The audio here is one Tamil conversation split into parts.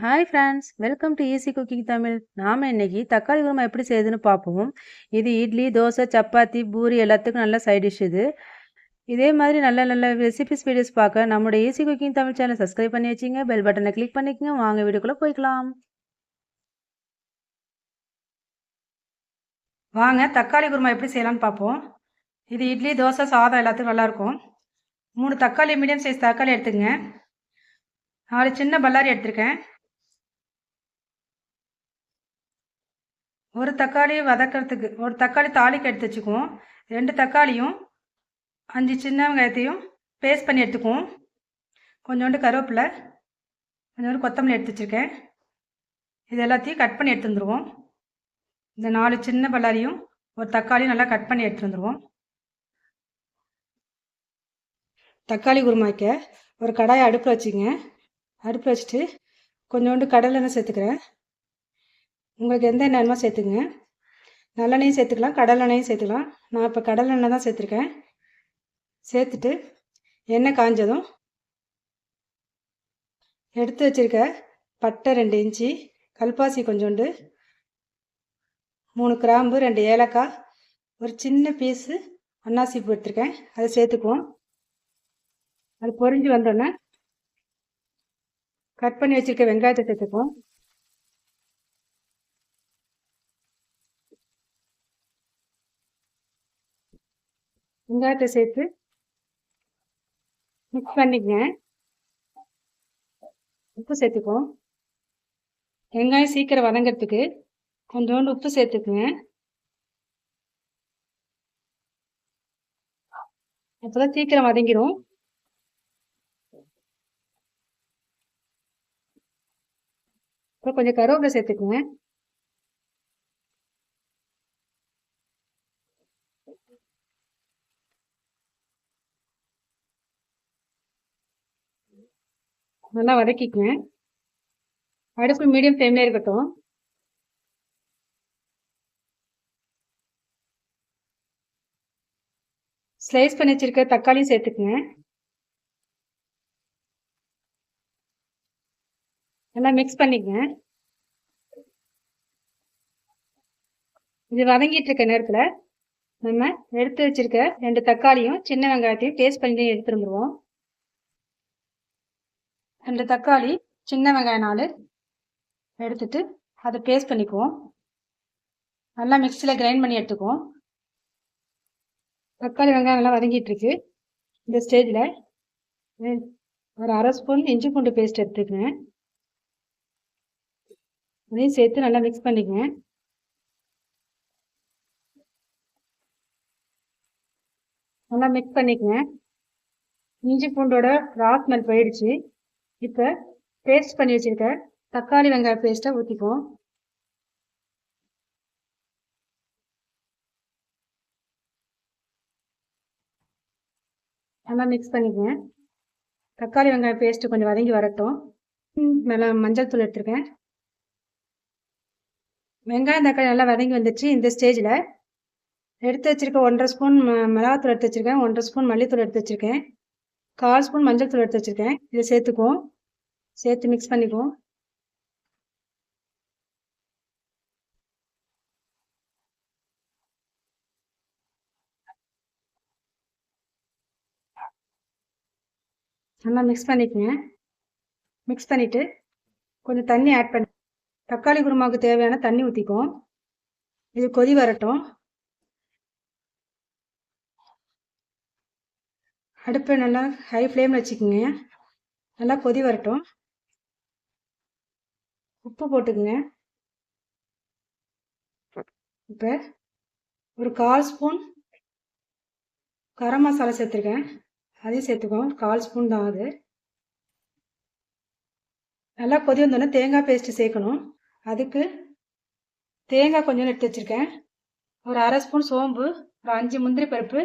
Hi friends welcome to easy cooking Tamil நாம் இன்னைக்கு தக்காளி குருமா எப்படி செய்யுதுன்னு பார்ப்போம். இது இட்லி தோசை சப்பாத்தி பூரி எல்லாத்துக்கும் நல்ல சைட் டிஷ் இது. இதே மாதிரி நல்ல நல்ல ரெசிபிஸ் வீடியோஸ் பார்க்க நம்மளுடைய easy cooking Tamil channel subscribe பண்ணி வச்சிங்க. பெல் பட்டனை கிளிக் பண்ணிக்கங்க. வாங்க வீடியோக்குள்ளே போய்க்கலாம். வாங்க தக்காளி குருமா எப்படி செய்யலாம்னு பார்ப்போம். இது இட்லி தோசை சாதம் எல்லாத்துக்கும் நல்லாயிருக்கும் மூணு தக்காளி மீடியம் சைஸ் தக்காளி எடுத்துக்கங்க. நாலு சின்ன பல்லாரி எடுத்திருக்கேன். ஒரு தக்காளி வதக்கிறதுக்கு ஒரு தக்காளி தாளிக்கு எடுத்து வச்சுக்குவோம். ரெண்டு தக்காளியும் அஞ்சு சின்ன வெங்காயத்தையும் பேஸ்ட் பண்ணி எடுத்துக்குவோம். கொஞ்சோண்டு கருவேப்பிலை கொஞ்சோண்டு கொத்தமல்லி எடுத்து வச்சுருக்கேன். இது எல்லாத்தையும் கட் பண்ணி எடுத்து வந்துடுவோம் இந்த நாலு சின்ன பல்லாரியும் ஒரு தக்காளியும் நல்லா கட் பண்ணி எடுத்து வந்துடுவோம் தக்காளி குருமாய்க்க ஒரு கடாயை அடுப்பில் வச்சுங்க அடுப்பில் வச்சுட்டு கொஞ்சோண்டு கடலெண்ணெய் சேர்த்துக்கிறேன். உங்களுக்கு எந்த எண்ணெய் சேர்த்துக்குங்க. சேர்த்துங்க நல்லெண்ணெயும் சேர்த்துக்கலாம் கடலெண்ணெயும் சேர்த்துக்கலாம். நான் இப்போ கடலெண்ணெய் தான் சேர்த்துருக்கேன். சேர்த்துட்டு எண்ணெய் காஞ்சதும் எடுத்து வச்சுருக்க பட்டை ரெண்டு இன்ச்சு கல்பாசி கொஞ்சோண்டு மூணு கிராம்பு ரெண்டு ஏலக்காய் ஒரு சின்ன பீஸு அன்னாசிப்பு எடுத்துருக்கேன். அதை சேர்த்துக்குவோம். அது பொறிஞ்சு வந்தோடனே கட் பண்ணி வச்சுருக்க வெங்காயத்தை சேர்த்துக்குவோம். வெங்காயத்தை சேர்த்து மிக்ஸ் பண்ணிக்கங்க. உப்பு சேர்த்துக்குவோம். வெங்காயம் சீக்கிரம் வதங்கிறதுக்கு கொஞ்சோண்டு உப்பு சேர்த்துக்குங்க. அப்போதான் சீக்கிரம் வதங்கிடும் அப்புறம் கொஞ்சம் கருவேப்பிலை சேர்த்துக்குங்க. நல்லா வதக்கிக்குங்க. அடுப்பு மீடியம் ஃப்ளேம்ல இருக்கட்டும். ஸ்லைஸ் பண்ணி வச்சிருக்க தக்காளியும் சேர்த்துக்குங்க. நல்லா மிக்ஸ் பண்ணிக்கங்க. இது வதங்கிட்டு இருக்க நேரத்தில் நம்ம எடுத்து வச்சிருக்க ரெண்டு தக்காளியும் சின்ன வெங்காயத்தையும் டேஸ்ட் பண்ணி எடுத்துருந்துருவோம் ரெண்டு தக்காளி சின்ன வெங்காயம் நாலு எடுத்துட்டு அதை பேஸ்ட் பண்ணிக்குவோம். நல்லா மிக்சியில் கிரைண்ட் பண்ணி எடுத்துக்குவோம். தக்காளி வெங்காயம் நல்லா வதங்கிட்டுருக்கு இந்த ஸ்டேஜில் ஒரு அரை ஸ்பூன் இஞ்சி பூண்டு பேஸ்ட் எடுத்துக்கங்க அதையும் சேர்த்து நல்லா மிக்ஸ் பண்ணிக்கங்க நல்லா மிக்ஸ் பண்ணிக்கங்க இஞ்சி பூண்டோட ராஸ் போயிடுச்சு. இப்போ பேஸ்ட் பண்ணி வச்சுருக்க தக்காளி வெங்காய பேஸ்ட்டை ஊற்றிக்குவோம் நல்லா மிக்ஸ் பண்ணிக்கங்க தக்காளி வெங்காயம் பேஸ்ட்டு கொஞ்சம் வதங்கி வரட்டும். நல்லா மஞ்சள் தூள் எடுத்துருக்கேன். வெங்காயம் தக்காளி நல்லா வதங்கி வந்துச்சு இந்த ஸ்டேஜில் எடுத்து வச்சுருக்க ஒன்றரை ஸ்பூன் மிளகாத்தூள் எடுத்து வச்சுருக்கேன். ஒன்றரை ஸ்பூன் மல்லித்தூள் எடுத்து வச்சுருக்கேன். கால் ஸ்பூன் மஞ்சள் தூள் எடுத்து வச்சுருக்கேன். இதை சேர்த்துக்குவோம். சேர்த்து மிக்ஸ் பண்ணிக்குவோம். நல்லா மிக்ஸ் பண்ணிக்கோங்க. மிக்ஸ் பண்ணிவிட்டு கொஞ்சம் தண்ணி ஆட் பண்ணி தக்காளி குருமாவுக்கு தேவையான தண்ணி ஊற்றிக்குவோம் இது கொதி வரட்டும். அடுப்பை நல்லா ஹை ஃப்ளேமில் வச்சுக்கோங்க. நல்லா கொதி வரட்டும். உப்பு போட்டுக்குங்க. இப்போ ஒரு கால் ஸ்பூன் கரம் மசாலா சேர்த்துருக்கேன். அதையும் சேர்த்துக்கோம் கால் ஸ்பூன் தான் அது. நல்லா கொதி வந்தோடனே தேங்காய் பேஸ்ட்டு சேர்க்கணும். அதுக்கு தேங்காய் கொஞ்சம் எடுத்து வச்சுருக்கேன். ஒரு அரை ஸ்பூன் சோம்பு ஒரு அஞ்சு முந்திரி பருப்பு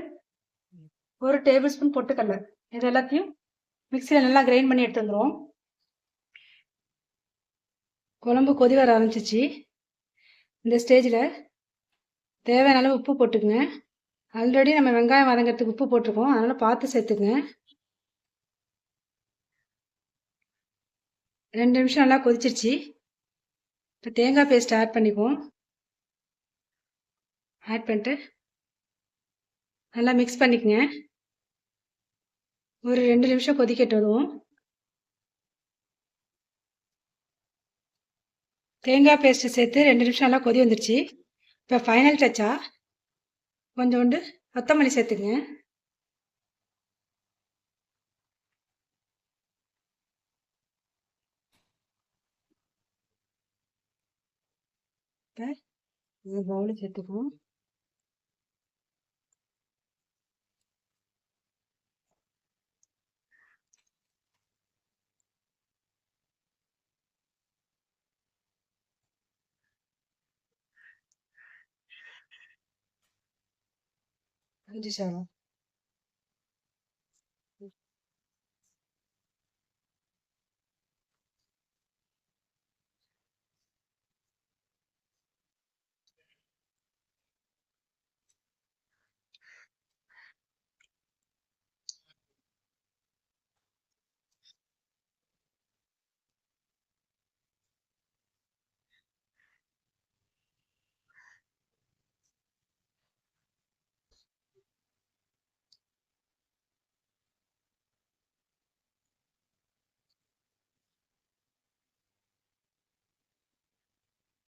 ஒரு டேபிள் ஸ்பூன் பொட்டுக்கடலை இது எல்லாத்தையும் மிக்சியில் நல்லா கிரைண்ட் பண்ணி எடுத்து வந்துடுவோம் குழம்பு கொதி வர ஆரம்பிச்சிச்சு. இந்த ஸ்டேஜில் தேவையான அளவு உப்பு போட்டுக்குங்க. ஆல்ரெடி நம்ம வெங்காயம் வதங்கிறதுக்கு உப்பு போட்டிருக்கோம். அதனால் பார்த்து சேர்த்துக்குங்க. ரெண்டு நிமிஷம் நல்லா கொதிச்சிருச்சு. இப்போ தேங்காய் பேஸ்ட் ஆட் பண்ணிக்குவோம். ஆட் பண்ணிட்டு நல்லா மிக்ஸ் பண்ணிக்கோங்க. ஒரு ரெண்டு நிமிஷம் கொதிக்கட்டுவோம் தேங்காய் பேஸ்ட்டு சேர்த்து ரெண்டு நிமிஷம் நல்லா கொதி வந்துருச்சு. இப்போ ஃபைனல் டச்சா கொஞ்சோண்டு கொத்தமல்லி சேர்த்துங்க. இப்போ பவுலு சேர்த்துக்குவோம். அஞ்சு சாதம்